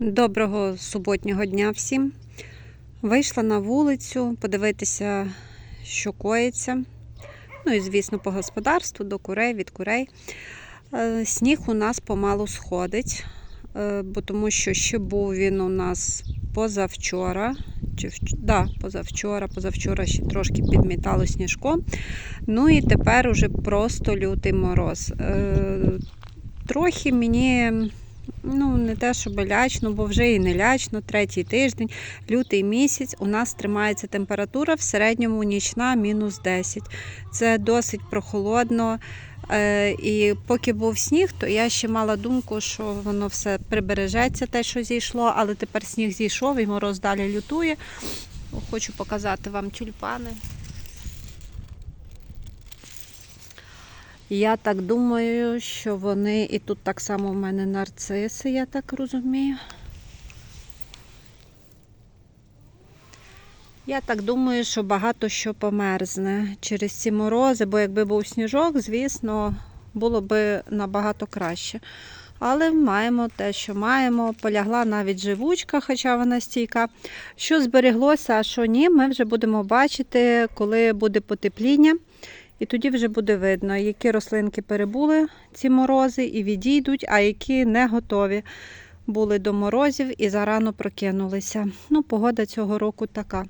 Доброго суботнього дня всім. Вийшла на вулицю подивитися, що коїться. Ну і, звісно, по господарству, до курей, від курей. Е, Сніг у нас помалу сходить, е, бо тому що ще був він у нас позавчора. Чи вч... да, позавчора, позавчора ще трошки підмітало сніжком. Ну і тепер уже просто лютий мороз. Е, Трохи мені Ну, не те, щоб лячно, бо вже і не лячно, третій тиждень, лютий місяць. У нас тримається температура в середньому нічна мінус 10. Це досить прохолодно. Е, І поки був сніг, то я ще мала думку, що воно все прибережеться, те, що зійшло, але тепер сніг зійшов і мороз далі лютує. Хочу показати вам тюльпани. Я так думаю, що вони і тут так само в мене нарциси, я так розумію. Я так думаю, що багато що померзне через ці морози, бо якби був сніжок, звісно, було б набагато краще. Але маємо те, що маємо. Полягла навіть живучка, хоча вона стійка. Що збереглося, а що ні, ми вже будемо бачити, коли буде потепління. І тоді вже буде видно, які рослинки перебули ці морози і відійдуть, а які не готові були до морозів і зарано прокинулися. Ну, погода цього року така.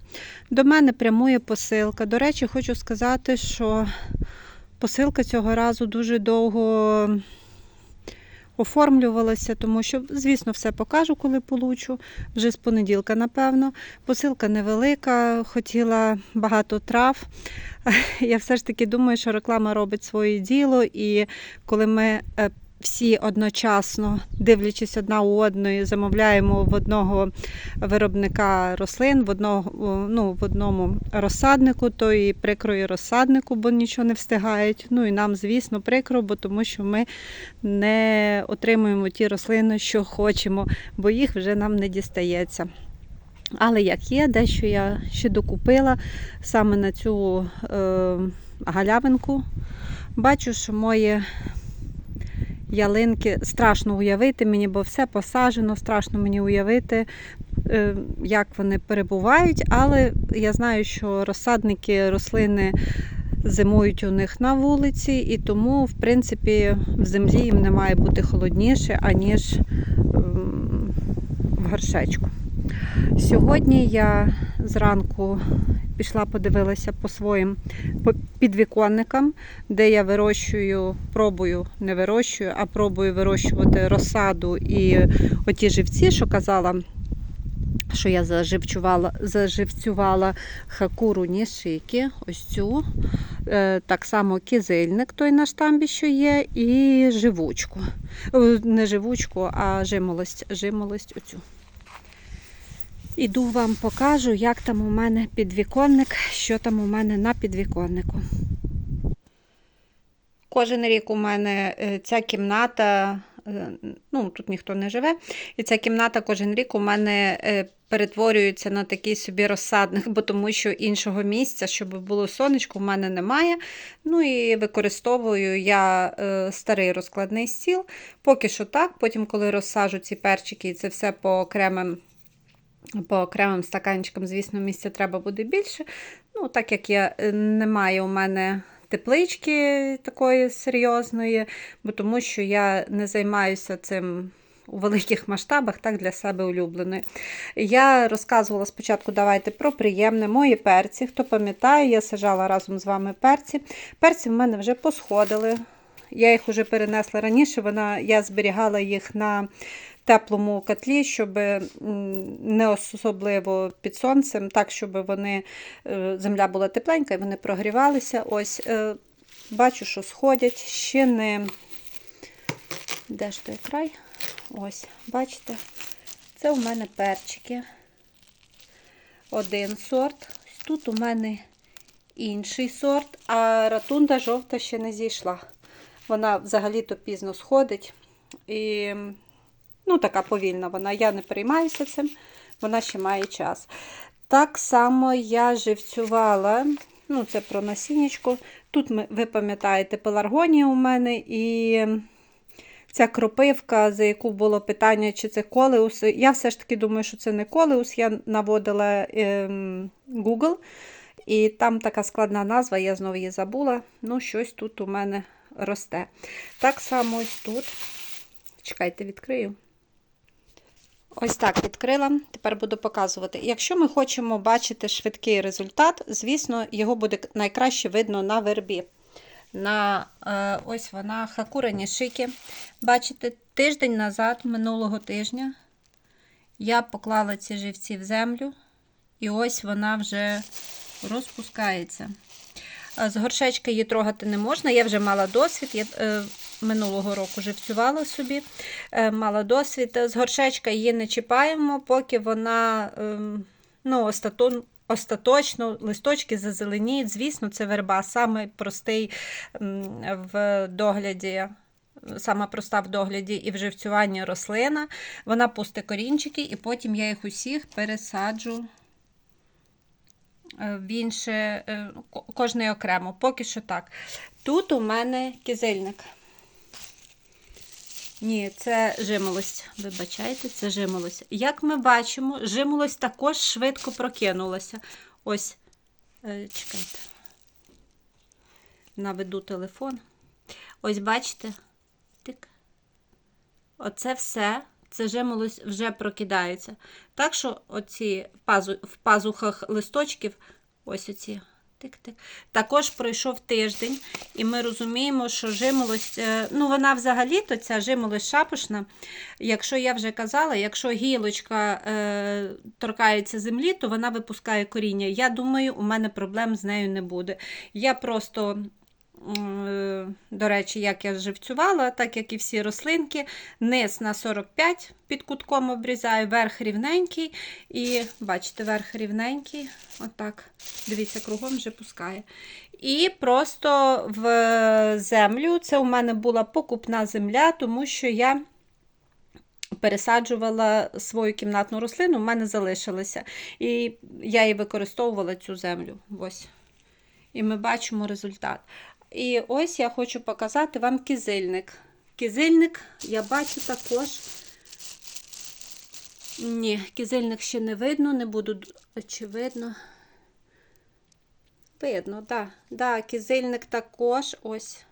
До мене прямує посилка. До речі, хочу сказати, що посилка цього разу дуже довго оформлювалася, тому що, звісно, все покажу, коли получу. Вже з понеділка, напевно. Посилка невелика, хотіла багато трав. Я все ж таки думаю, що реклама робить своє діло, і коли ми е, всі одночасно, дивлячись одна у одної, замовляємо в одного виробника рослин, в одного, ну, в одному розсаднику, то і прикро і розсаднику, бо нічого не встигають. Ну і нам, звісно, прикро, бо тому що ми не отримуємо ті рослини, що хочемо, бо їх вже нам не дістається. Але як є, дещо я ще докупила саме на цю е, галявинку. Бачу, що мої ялинки страшно уявити мені, бо все посаджено, страшно мені уявити, е, як вони перебувають. Але я знаю, що розсадники, рослини зимують у них на вулиці, і тому, в принципі, в землі їм не має бути холодніше, аніж в горшечку. Сьогодні я зранку пішла, подивилася по своїм підвіконникам, де я вирощую, пробую, не вирощую, а пробую вирощувати розсаду і оті живці, що казала, що я заживчувала, заживцювала хакуру нішики, ось цю. Е, Так само кизильник, той на штамбі, що є, і живучку. Е, Не живучку, а жимолость, жимолость оцю. Іду вам покажу, як там у мене підвіконник, що там у мене на підвіконнику. Кожен рік у мене е, ця кімната, е, ну тут ніхто не живе, і ця кімната кожен рік у мене е, перетворюється на такий собі розсадник, бо тому що іншого місця, щоб було сонечко, у мене немає. Ну і використовую я старий розкладний стіл. Поки що так, потім, коли розсажу ці перчики і це все по окремим по окремим стаканчикам, звісно, місця треба буде більше. Ну, так як я е, немає у мене теплички такої серйозної, бо тому що я не займаюся цим. У великих масштабах, так для себе улюбленої. Я розказувала спочатку, давайте про приємне мої перці. Хто пам'ятає, я сажала разом з вами перці. Перці в мене вже посходили. Я їх вже перенесла раніше. Вона, Я зберігала їх на теплому котлі, щоб не особливо під сонцем, так, щоб вони, е, земля була тепленька і вони прогрівалися. Ось, е, бачу, що сходять. Ще не. Де ж той край? Ось, бачите? Це у мене перчики. Один сорт. Тут у мене інший сорт, а ратунда жовта ще не зійшла. Вона взагалі-то пізно сходить. І ну, така повільна вона. Я не переймаюся цим, вона ще має час. Так само я живцювала, ну, це про насіннячко. Тут ви пам'ятаєте, пеларгонія у мене і ця кропивка, за яку було питання, чи це колеус. Я все ж таки думаю, що це не колеус. Я наводила ем, Google, і там така складна назва, я знову її забула. Ну, щось тут у мене росте. Так само ось тут. Чекайте, відкрию. Ось так відкрила. Тепер буду показувати. Якщо ми хочемо бачити швидкий результат, звісно, його буде найкраще видно на вербі. На е, ось вона хакура нішики. Бачите, тиждень назад, минулого тижня, я поклала ці живці в землю, і ось вона вже розпускається. Е, З горшечка її трогати не можна. Я вже мала досвід. Я е, минулого року живцювала собі, е, мала досвід. З горшечка її не чіпаємо, поки вона е, ну, остаточно листочки зазеленіють. Звісно, це верба, саме простий в догляді. Сама проста в догляді і в живцюванні рослина. Вона пусте корінчики, і потім я їх усіх пересаджу е, в інше, е, кожний окремо. Поки що так. Тут у мене кизильник. Ні, це жимолость. Вибачайте, це жимолость. Як ми бачимо, жимолость також швидко прокинулася. Ось, е, чекайте. Наведу телефон. Ось бачите? Тик. Оце все. Це жимолость вже прокидається. Так що оці в пазухах листочків, ось оці. Тик-тик. Також пройшов тиждень, і ми розуміємо, що жимолость, е, ну вона взагалі-то ця жимолость шапошна. Якщо я вже казала, якщо гілочка е, торкається землі, то вона випускає коріння. Я думаю, у мене проблем з нею не буде. Я просто, до речі, як я живцювала, так як і всі рослинки, низ на 45 під кутком обрізаю, верх рівненький. І бачите, верх рівненький. Отак. Дивіться, кругом вже пускає. І просто в землю. Це у мене була покупна земля, тому що я пересаджувала свою кімнатну рослину, у мене залишилася. І я її використовувала цю землю. Ось. І ми бачимо результат. І ось я хочу показати вам кизильник. Кизильник я бачу також. Ні, кизильник ще не видно, не буду очевидно. Видно, так. Да, да, кизильник також ось.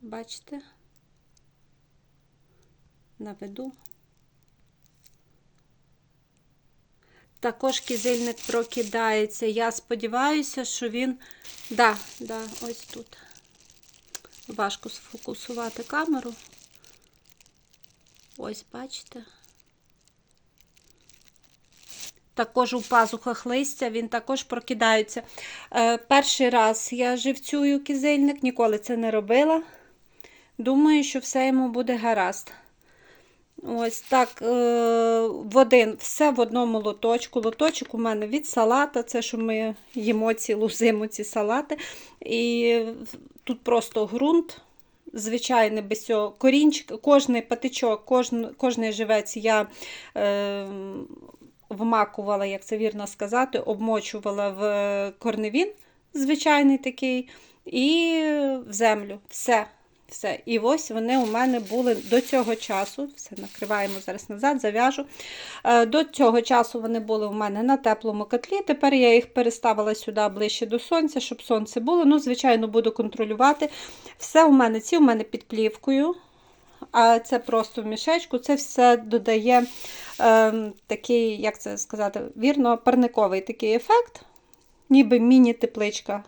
Бачите? Наведу. Також кизильник прокидається. Я сподіваюся, що він. Да, да, ось тут. Важко сфокусувати камеру. Ось, бачите. Також у пазухах листя він також прокидається. Е, перший раз я живцюю кизильник, ніколи це не робила. Думаю, що все йому буде гаразд. Ось так, е, в один, все в одному лоточку. Лоточок у мене від салата, це що ми їмо цілу зиму ці салати. І тут просто ґрунт, звичайний, без цього корінчик, кожний патичок, кожен, кожний живець я е, вмакувала, як це вірно сказати, обмочувала в корневін, звичайний такий, і в землю. Все. Все. І ось вони у мене були до цього часу. Все, накриваємо зараз назад, зав'яжу. Е, До цього часу вони були у мене на теплому котлі. Тепер я їх переставила сюди ближче до сонця, щоб сонце було. Ну, звичайно, буду контролювати. Все у мене, ці у мене під плівкою. А це просто в мішечку. Це все додає е, такий, як це сказати, вірно, парниковий такий ефект, ніби міні-тепличка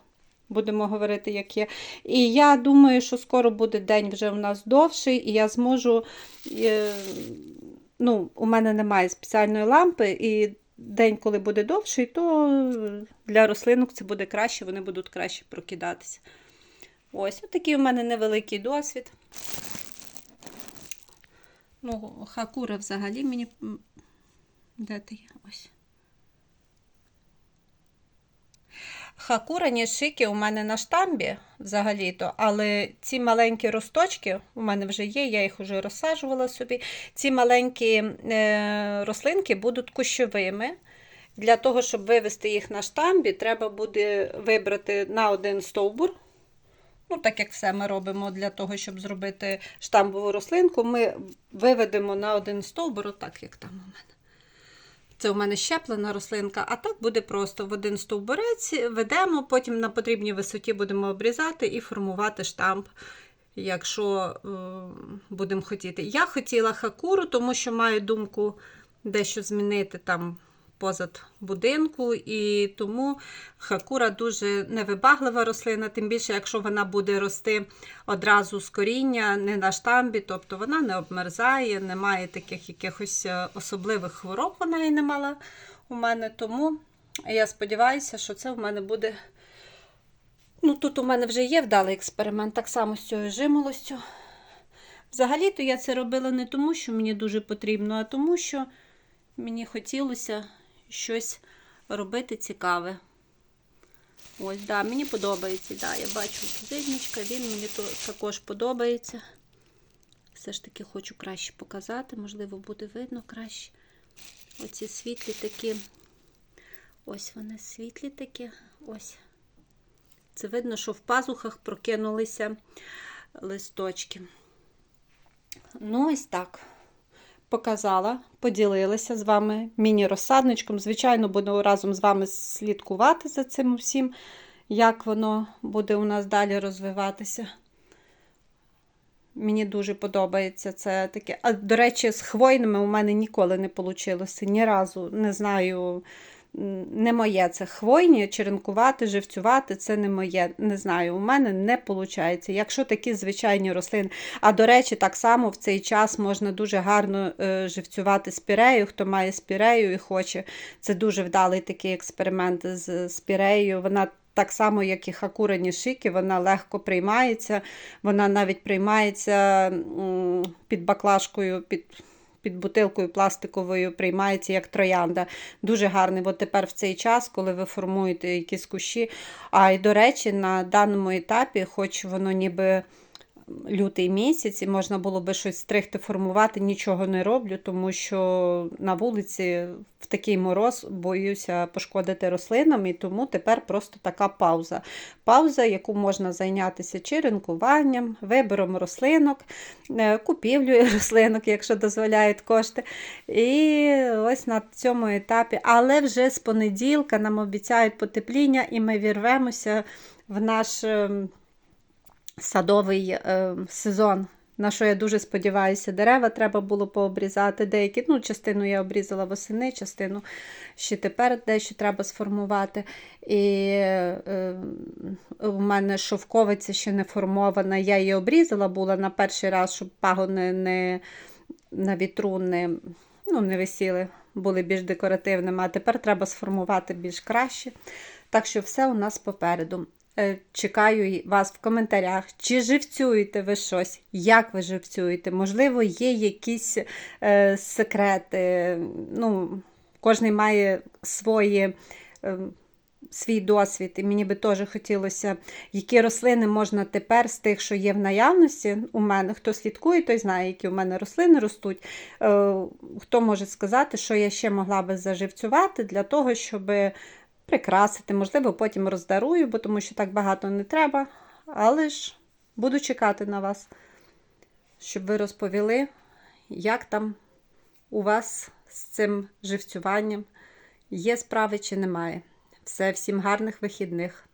будемо говорити, як є. І я думаю, що скоро буде день вже у нас довший, і я зможу. е, Ну, у мене немає спеціальної лампи, і день, коли буде довший, то для рослинок це буде краще, вони будуть краще прокидатися. Ось, такий у мене невеликий досвід. Ну, хакура взагалі мені. Де ти? є? Ось. Хакура нішики у мене на штамбі взагалі-то, але ці маленькі росточки у мене вже є, я їх вже розсаджувала собі. Ці маленькі е, рослинки будуть кущовими. Для того, щоб вивести їх на штамбі, треба буде вибрати на один стовбур Ну, так як все ми робимо для того, щоб зробити штамбову рослинку, ми виведемо на один стовбур, отак, як там у мене. Це у мене щеплена рослинка, а так буде просто в один стовбурець ведемо, потім на потрібній висоті будемо обрізати і формувати штамп, якщо е, будемо хотіти. Я хотіла хакуру, тому що маю думку дещо змінити там позад будинку, і тому хакура дуже невибаглива рослина, тим більше, якщо вона буде рости одразу з коріння, не на штамбі, тобто вона не обмерзає, не має таких якихось е, особливих хвороб, вона і не мала у мене. Тому я сподіваюся, що це в мене буде. Ну, тут у мене вже є вдалий експеримент, так само з цією жимолостю. Взагалі-то я це робила не тому, що мені дуже потрібно, а тому, що мені хотілося щось робити цікаве. Ось, да, мені подобається. Да, я бачу кизильничка, він мені також подобається. Все ж таки хочу краще показати, можливо, буде видно краще. Оці світлі такі. Ось вони світлі такі. Ось. Це видно, що в пазухах прокинулися листочки. Ну, ось так. Показала, поділилася з вами міні-розсадничком. Звичайно, буду разом з вами слідкувати за цим всім, як воно буде у нас далі розвиватися. Мені дуже подобається це таке. А, до речі, з хвойними у мене ніколи не вийшло. Ні разу не знаю. Не моє це хвойні, черенкувати, живцювати це не моє. Не знаю, у мене не виходить. Якщо такі звичайні рослини. А до речі, так само в цей час можна дуже гарно е, живцювати спірею. Хто має спірею і хоче. Це дуже вдалий такий експеримент з спіреєю. Вона так само, як і хакура нішики, вона легко приймається. Вона навіть приймається під баклажкою. під під бутилкою пластиковою приймається як троянда. Дуже гарний. Бо тепер в цей час, коли ви формуєте якісь кущі. А й до речі, на даному етапі, хоч воно ніби лютий місяць, і можна було би щось стригти, формувати, нічого не роблю, тому що на вулиці в такий мороз боюся пошкодити рослинам, і тому тепер просто така пауза. Пауза, яку можна зайнятися черенкуванням, вибором рослинок, е, купівлею рослинок, якщо дозволяють кошти. І ось на цьому етапі, але вже з понеділка нам обіцяють потепління, і ми вірвемося в наш. Садовий е, сезон, на що я дуже сподіваюся, дерева треба було пообрізати. Деякі, ну, частину я обрізала восени, частину ще тепер дещо треба сформувати. І е, у мене шовковиця ще не формована. Я її обрізала була на перший раз, щоб пагони не на вітру не, ну, не висіли, були більш декоративними, а тепер треба сформувати більш краще. Так що все у нас попереду. Е, Чекаю вас в коментарях, чи живцюєте ви щось, як ви живцюєте, можливо, є якісь е, секрети. Ну, Кожен має свої, е, свій досвід, і мені би теж хотілося, які рослини можна тепер з тих, що є в наявності. У мене хто слідкує, той знає, які у мене рослини ростуть. Е, хто може сказати, що я ще могла би заживцювати для того, щоб прикрасити, можливо, потім роздарую, бо тому що так багато не треба. Але ж буду чекати на вас, щоб ви розповіли, як там у вас з цим живцюванням є справи чи немає. Все, всім гарних вихідних.